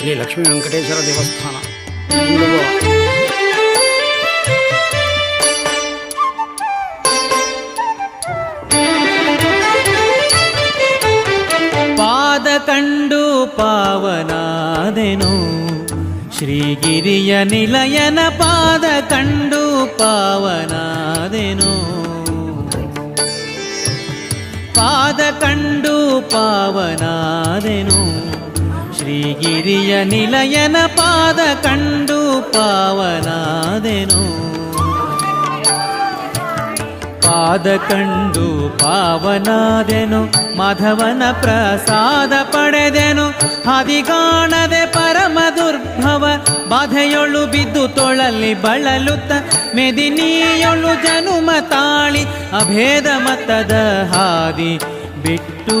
ಶ್ರೀ ಲಕ್ಷ್ಮೀ ವೆಂಕಟೇಶ್ವರ ದೇವಸ್ಥಾನ. ಪಾದ ಕಂಡು ಪಾವನಾದೆನು. ಶ್ರೀಗಿರಿಯ ನಿಲಯನ ಪಾದ ಕಂಡು ಪಾವನಾದೆನು. ಪಾದ ಕಂಡು ಪಾವನಾದೆನು. ಶ್ರೀಗಿರಿಯ ನಿಲಯನ ಪಾದ ಕಂಡು ಪಾವನಾದೆನು ಪಾದ ಕಂಡು ಪಾವನಾದೆನು, ಮಾಧವನ ಪ್ರಸಾದ ಪಡೆದೆನು. ಹದಿಗಾಣದೆ ಪರಮ ದುರ್ಭವ, ಬಾಧೆಯೊಳು ಬಿದ್ದು ತೊಳಲಿ ಬಳಲುತ್ತ, ಮೆದಿನಿಯೊಳು ಜನುಮ ತಾಳಿ, ಅಭೇದ ಮತದ ಹಾದಿ ಬಿಟ್ಟು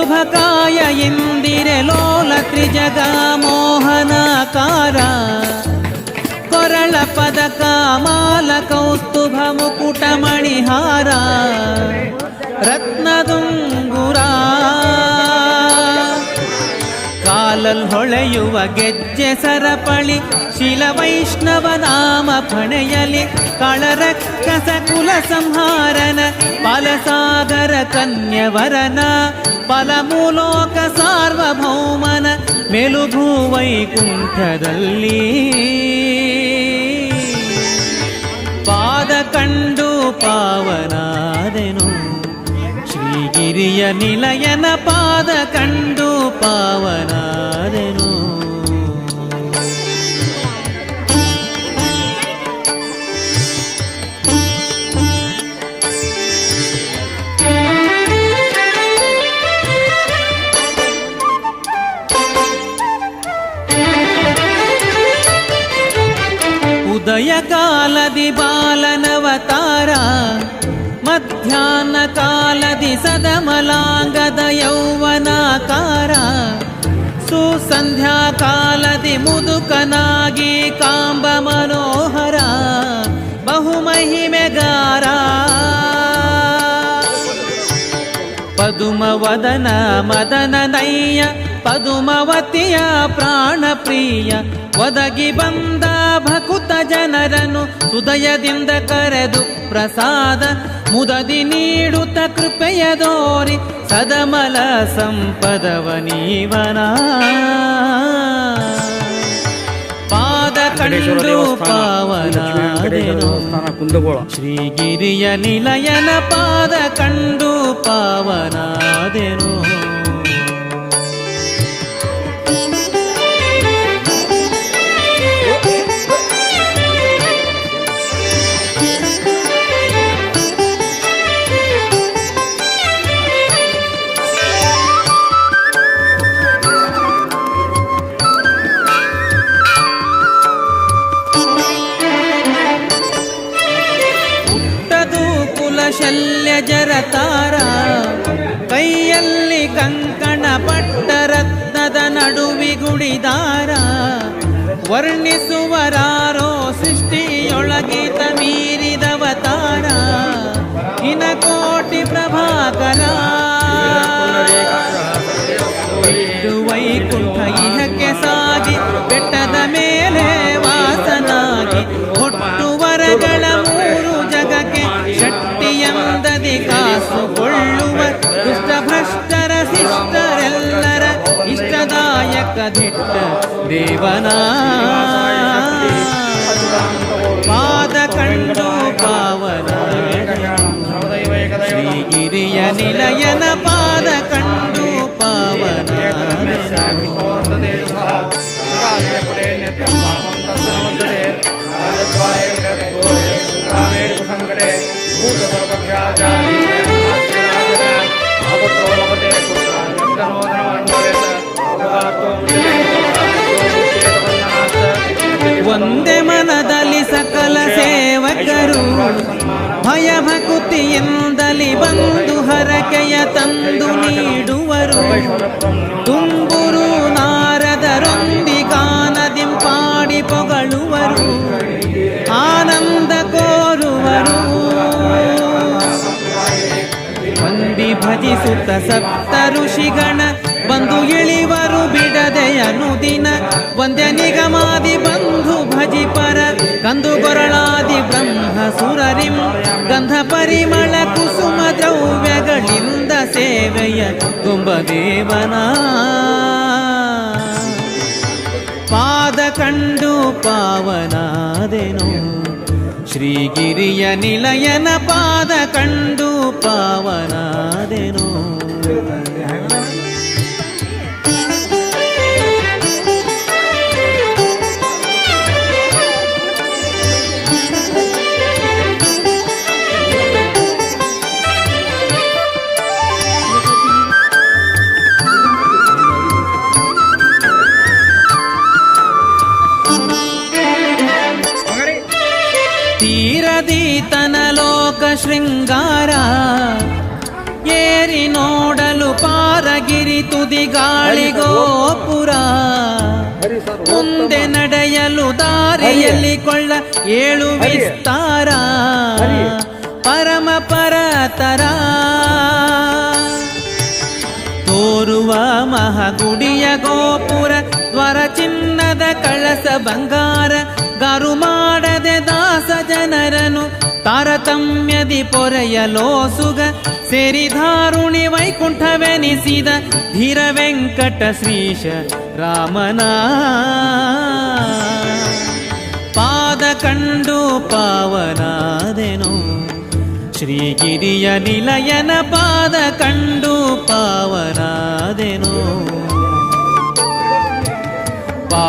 शुभकाय इन्दिरलोलत्रिजगामोहनाकार कोरलपदकामालकौस्तुभमुकुटमणिहारा रत्नदुङ्गुरा ಹೊಳೆಯುವ ಗೆಜ್ಜೆ ಸರಪಳಿ, ಶಿಲ ವೈಷ್ಣವ ನಾಮ ಫಣೆಯಲಿ ಕಳರಕ್ಕಸ ಕುಲ ಸಂಹಾರನ ಫಲಸಾಗರ ಕನ್ಯವರನ ಫಲಮೂಲೋಕ ಸಾರ್ವಭೌಮನ ಮೆಲುಭೂ ವೈಕುಂಠದಲ್ಲಿ ಪಾದ ಕಂಡು ಪಾವನಾದೆನು, ಶ್ರೀಗಿರಿಯ ನಿಲಯನ ಪಾದ ಕಂಡು ಪಾವನಾದೆನು ಉದಯ ಕಾಲದಿ ಬಾಲನವತಾರ ಮಧ್ಯಾಹ್ನ ಕಾಲದಿ ಸುಸಂಧ್ಯಾ ಕಾಲದಿ ಮುದುಕನಾಗಿ ಕಾಂಬ ಮನೋಹರ ಬಹುಮಹಿಮೆಗಾರ. ಪದುಮವದನ ಮದನ ನಯ್ಯ ಪದುಮವತಿಯ ಪ್ರಾಣ ಪ್ರಿಯ ಒದಗಿ ಬಂದ ಜನರನ್ನು ಹೃದಯದಿಂದ ಕರೆದು ಪ್ರಸಾದ ಮುದದಿ ನೀಡುತ್ತ ಕೃಪೆಯ ದೋರಿ ಸದಮಲ ಸಂಪದವ ನೀವನ. ಪಾದ ಕಂಡು ಪಾವನ ಶ್ರೀಗಿರಿಯ ನಿಲಯನ ಪಾದ ಕಂಡು ಪಾವನಾದೆನು ನಡುವಿಗುಡಿದಾರ ವರ್ಣಿಸುವರಾರೋ ಸೃಷ್ಟಿಯೊಳಗಿತ ಇಷ್ಟದಾಯಕ ದಿಟ್ಟ ದೇವನ ಪಾದ ಕಂಡು ಪಾವನ ಶ್ರೀಗಿರಿಯ ನಿಲಯನ ಪಾದ ಕಂಡು ಪಾವನ ಒಂದೇ ಭಯ ಭಕುತಿಯಿಂದಲಿ ಬಂದು ಹರಕೆಯ ತಂದು ನೀಡುವರು. ತುಂಬುರು ನಾರದರೊಂದಿಗಾನದಿಂಪಾಡಿ ಪೊಗಳುವರು. ಆನಂದ ಕೋರುವರು. ವಂದಿ ಭಜಿಸುತ್ತ ಸಪ್ತ ಋಷಿಗಣ ಬಂದು ಇಳಿವರು. ಬಿಡದೆಯನು ದಿನ ವಂದ್ಯ ನಿಗಮಾದಿ ಬಂಧು ಭಜಿಪರ ಕಂದು ಬರಳ ಸುರರಿಂ ಗಂಧ ಪರಿಮಳ ಕುಸುಮ ದ್ರವ್ಯಗಳಿಂದ ಸೇವೆಯ ಕುಂಭದೇವನ. ಪಾದ ಕಂಡು ಪಾವನಾದೆನು. ಶ್ರೀಗಿರಿಯ ನಿಲಯನ ಪಾದ ಕಂಡು ಪಾವನಾದೆನು. ಶೃಂಗಾರ ಏರಿ ನೋಡಲು ಪಾರಗಿರಿ ತುದಿ ಗಾಳಿಗೋಪುರ ಮುಂದೆ ನಡೆಯಲು ದಾರಿಯಲ್ಲಿ ಕೊಳ್ಳ ಏಳು ವಿಸ್ತಾರ. ಪರಮ ಪರತರ. ತೋರುವ ಮಹಗುಡಿಯ ಗೋಪುರ ದ್ವರ ಚಿನ್ನದ ಕಳಸ ಬಂಗಾರ. ಗರು ಮಾಡದೆ ದಾಸ ಜನರನು ತಾರತಮ್ಯದಿ ಪೊರೆಯಲೋಸುಗ ಸೇರಿಧಾರುಣಿ ವೈಕುಂಠವೆನಿಸಿದ ಧೀರ ವೆಂಕಟ ಶ್ರೀಶ ರಾಮನ. ಪಾದ ಕಂಡು ಪಾವನಾದೆನು, ಶ್ರೀಗಿರಿಯ ನಿಲಯನ ಪಾದ ಕಂಡು ಪಾವನಾದೆನು.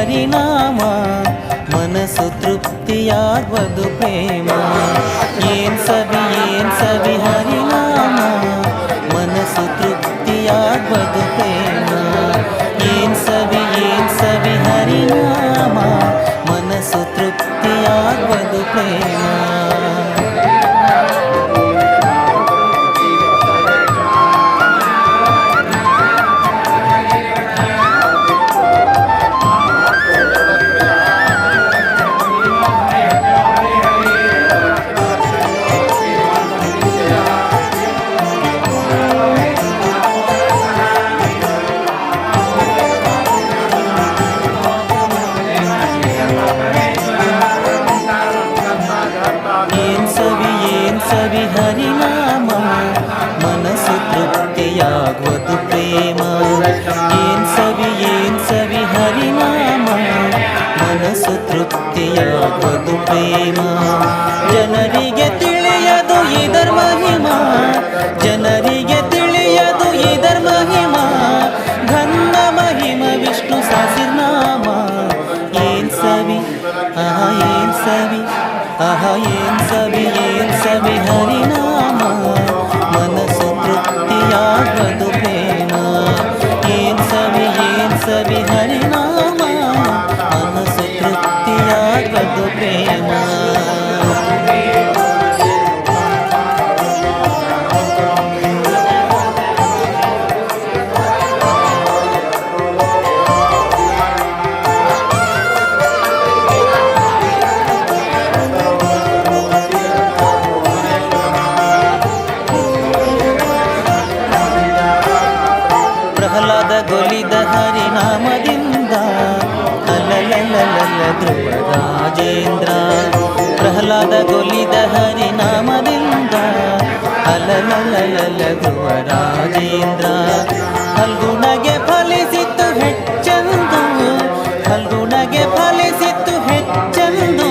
ಸವಿ ಹರಿನಾಮ ಮನಸ್ಸು ತೃಪ್ತಿಯಾಗುವುದು ಪ್ರೇಮ ಏನ್ ಸವಿ ಏನ್ ಸವಿ ಹರಿನಾಮ ಮನಸ್ಸು ತೃಪ್ತಿಯಾಗುವುದು ಪ್ರೇಮ ಗೊಲಿದ ಹರಿನಾಮದಿಂದ. ಅಲಲಲಲಲ ಧ್ರುವ ರಾಜೇಂದ್ರ ಪ್ರಹ್ಲಾದ ಗೊಲಿದ ಹರಿನಾಮದಿಂದ. ಅಲಲಲಲಲ ಧ್ರುವ ರಾಜೇಂದ್ರ ಫಲ್ಗುಣಗೆ ಫಲಿಸಿತ್ತು ಹೆಚ್ಚಂದು ಫಲ್ಗುಣಗೆ ಫಲಿಸಿತ್ತು ಹೆಚ್ಚಂದು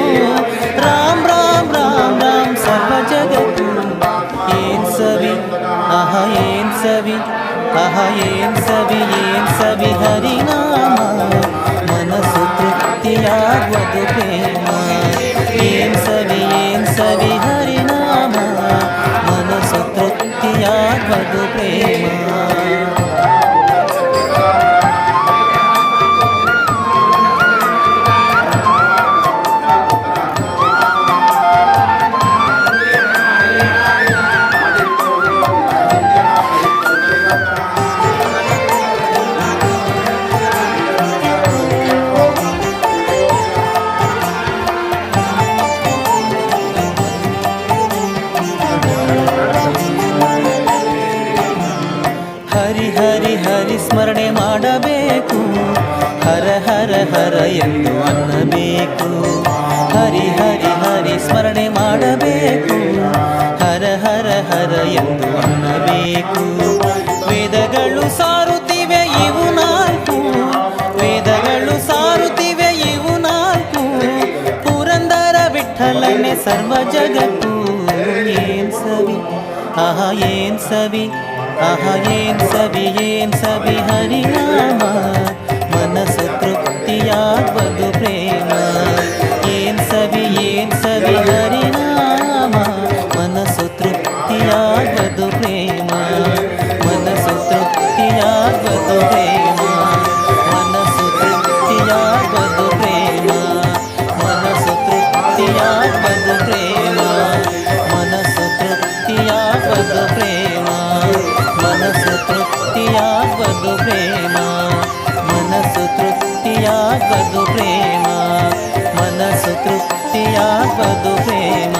ರಾಮ್ ರಾಮ್ ರಾಮ್ ರಾಮ್, ಸರ್ವ ಜಗತ್ತು. ಏನ್ ಸವಿ? ಆಹ, ಏನ್ ಸವಿ? ఆహా ఏం సవి ఏం సవి హరినామ? మనసు తృప్తియాగదు ಮಾಡಬೇಕು. ಹರ ಹರ ಹರ ಎಂದು ಅನ್ನಬೇಕು. ಹರಿ ಹರಿ ಹರಿ ಸ್ಮರಣೆ ಮಾಡಬೇಕು. ಹರ ಹರ ಹರ ಎಂದು ಅನ್ನಬೇಕು. ವೇದಗಳು ಸಾರುತ್ತಿವೆ, ಇವು ನಾಲ್ಕು. ವೇದಗಳು ಸಾರುತ್ತಿವೆ, ಇವು ನಾಲ್ಕು. ಪುರಂದರ ವಿಠಲನೆ ಸರ್ವ ಜಗತ್ತು. ಏನ್ ಸವಿ? ಆಹ, ಏನ್ ಸವಿ? ಆಹ ಏನ್ ಸವಿ ಏನ್ ಸವಿ ಹರಿನಾಮ ಮನಸ್ಸು ತೃಪ್ತಿಯಾಗುವುದು ಪ್ರೇಮ ಏನ್ ಸವಿ ಏನ್ ಸವಿ ಹರಿನಾಮ ಮನಸ್ಸು ತೃಪ್ತಿಯಾಗುವುದು ಪ್ರೇಮ ಮನಸ್ಸು ತೃಪ್ತಿಯಾಗುವುದು ಪ್ರೇಮ ಬದು ಪ್ರೇಮ ಮನಸ್ಸು ತೃಪ್ತಿಯ ಬದು ಪ್ರೇಮ